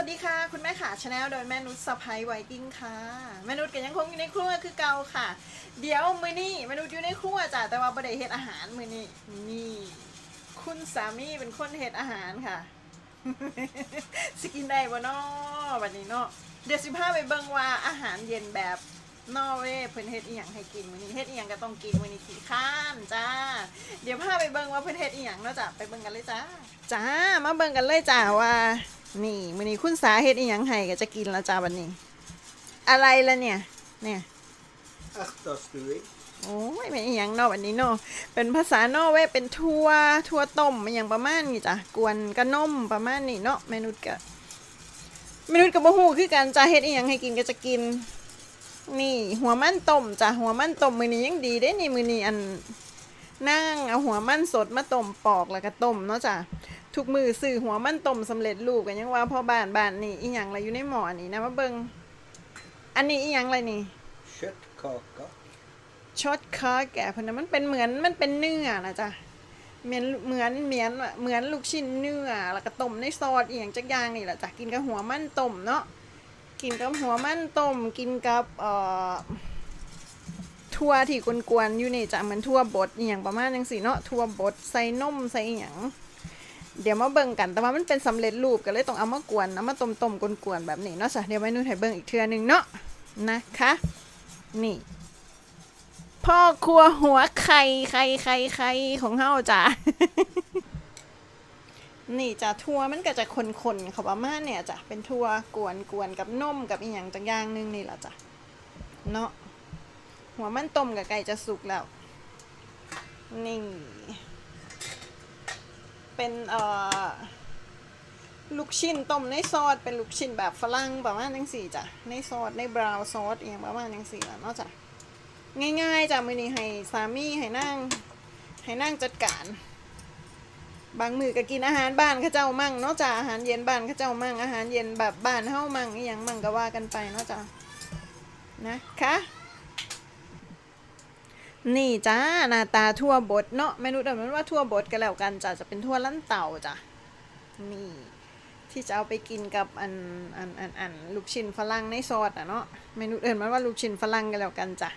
สวัสดีค่ะ คุณแม่ขาชาแนลโดยแม่นุชสะพ้ายไวกิ้งค่ะ แม่นุชก็ยังคงอยู่ในครัวคือเก่าค่ะ เดี๋ยวมือนี้แม่นุชอยู่ในครัวจ้ะแต่ว่าประเด้เห็ดอาหารมือนี้นี่ คุณสามีเป็นคนเห็ดอาหารค่ะสกินได้บ่เนาะวันนี้เนาะเดี๋ยวสิพาไปเบิ่งว่าอาหารเย็นแบบ นอร์เวย์เพิ่นเฮ็ดอีหยังให้กินมื้อนี้เฮ็ดอีหยังก็ต้องกินมื้อนี้ขี้ข้านจ้า เดี๋ยวพาไปเบิ่งว่าเพิ่นเฮ็ดอีหยังเนาะจ้ะไปเบิ่งกันเลยจ้า จ้า มาเบิ่งกันเลยจ้าว่า นี่มื้อนี้คุณสาเฮ็ดอีหยังให้ก็จะกินแล้วจ้าวันนี้ อะไรล่ะเนี่ย เนี่ย Achtersturing. โอ้ยเป็นอีหยังเนาะวันนี้เนาะเป็นภาษานอร์เวย์เป็นทั่วทั่วต้มอหย่างประมาณนี้จ้ะกวนกระนมประมาณนี้เนาะเมนุษย์กะเมนุษย์กับบ่ฮู้คือกันจ้าเฮ็ดอีหยังให้กินก็จะกิน นี่หัวมันต้มจ้ะหัวมันต้มมื้อนี้ยังดีได้นี่มื้อนี้อันนั่งเอาหัวมันสดมาต้มปอกแล้วก็ต้มเนาะจ้ะทุกมือซื้อหัวมันต้มสำเร็จรูปกันยังว่าพ่อบ้านบ้านนี่อีหยังอะไรอยู่ในหม้อนี่นะมาเบิ่งอันนี้อีหยังอะไรนี่ Köttkaka. ช็อตคาแกะเพนนะมันเป็นเหมือนมันเป็นเนื้อนะจ๊ะเหมือนเหมือนเหมือนเหมือนลูกชิ้นเนื้อแล้วก็ต้มในซอสอีกอย่างจักอย่างนี่แหละจ้ะกินกับหัวมันต้มเนาะ กินกับหัวมันต้มกินกับเอ่อทั่วที่กวนๆอยู่นี่จะเหมือนทั่วบดอหย่างประมาณจังสีเนาะทั่วบดใส่นมใส่อหย่างเดี๋ยวมาเบิ่งกันแต่ว่ามันเป็นสำเร็จรูปก็เลยต้องเอามากวนเอามาต้มๆกวนๆแบบนี้เนาะจ้ะเดี๋ยวไว้นู่นให้เบิ่งอีกเทื่อหนึงเนาะนะคะ นี่ พ่อครัวหัวไข่ไข่ไข่ไข่ของเฮาจ้ะ นี่จ้ะทัวมันก็จะคนๆเขาประมาณเนี่ยจ้ะเป็นทัวกวนกวนกับนมกับอีหยังจังอย่างหนึงนี่แหละจ้ะเนาะหัวมันต้มกับไก่จะสุกแล้ว นี่ เป็นเอ่อลูกชิ้นต้มในซอสเป็นลูกชิ้นแบบฝรั่งประมาณจังสี่จ้ะในซอสในบราวน์ซอสอีหยังประมาณจังสี่แหละเนาะจ้ะง่ายๆจ้ะมือนี้ให้สามีให้นั่งให้นั่งจัดการ บางมือก็กินอาหารบ้านข้าเจ้ามั่งเนาะจ้ะอาหารเย็นบ้านข้าเจ้ามั่งอาหารเย็นแบบบ้านเฮามั่งอหย่างมั่งก็ว่ากันไปเนาะจ้ะนะคะนี่จ้าหน้าตาทั่วบดเนาะเมนูเดิมมันว่าทั่วบดกันแล้วกันจ้ะจะเป็นทั่วลั่นเต่าจ้ะนี่ที่จะเอาไปกินกับอันอันอันอันลูกชิ้นฝรั่งในซอสอะเนาะเมนูเดิมมันว่าลูกชิ้นฝรั่งกันแล้วกันจ้ะ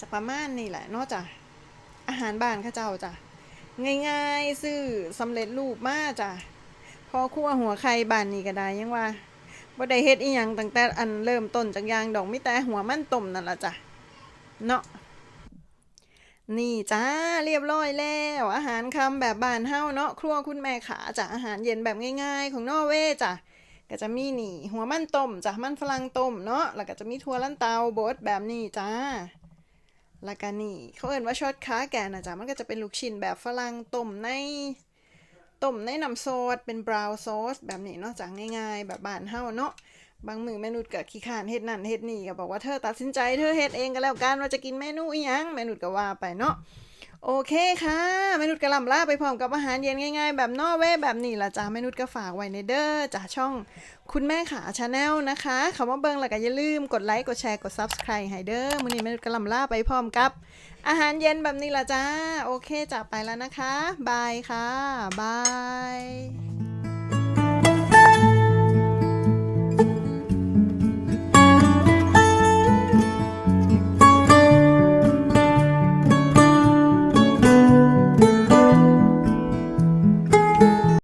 จะประมาณนี่แหละเนอกจากอาหารบ้านข้าเจ้าจ้ะ ง่ายๆซื้อสำเร็จรูปมาจ้ะพอคั่วหัวไข่บานนี่ก็ได้ยังว่าบ่ได้เฮ็ดอีหยังตั้งแต่อันเริ่มต้นจากยางดอกมิแต่หัวมันต้มนั่นล่ะจ้ะเนาะนี่จ้าเรียบร้อยแล้วอาหารคำแบบบานเฮาเนาะครัวคุณแม่ขาจ้ะอาหารเย็นแบบง่ายๆ ของนอเวจ้ะก็จะมีนี่ หัวมันต้มจ้ะมันฝรั่งต้มเนาะแล้วก็จะมีถั่วลันเตาบดแบบนี้จ้า แล้วก็นี่เขาเอ่นว่าช็อตค้าแกนนะจ๊ะมันก็จะเป็นลูกชิ้นแบบฝรั่งต้มในต้มในน้ำซอสเป็นบราวน์ซอสแบบนี้เนาะจากง่ายๆ แบบบ้านเฮาเนาะบางมือแม่นุชก็ขี้ขานเฮ็ดนั่นเฮ็ดนี่ก็บอกว่าเธอตัดสินใจเธอเฮ็ดเองก็แล้วกันว่าจะกินเมนูอีหยังแม่นุชก็ว่าไปเนาะ โอเคค่ะมนุชก็ลำลาไปพร้อมกับอาหารเย็นง่ายๆ แบบนอเว่แบบนี้ละจ้ามนุชก็ฝากไว้ในเด้อจ้าช่องคุณแม่ขาชาแนลนะคะคำว่าเบิงแล้วก็อย่าลืมกดไลค์กดแชร์กด Subscribe ให้เด้อมื้อนี้มนุชก็ลำลาไปพร้อมกับ อาหารเย็นแบบนี้ละจ้าโอเคจ้าไปแล้วนะคะบายค่ะบาย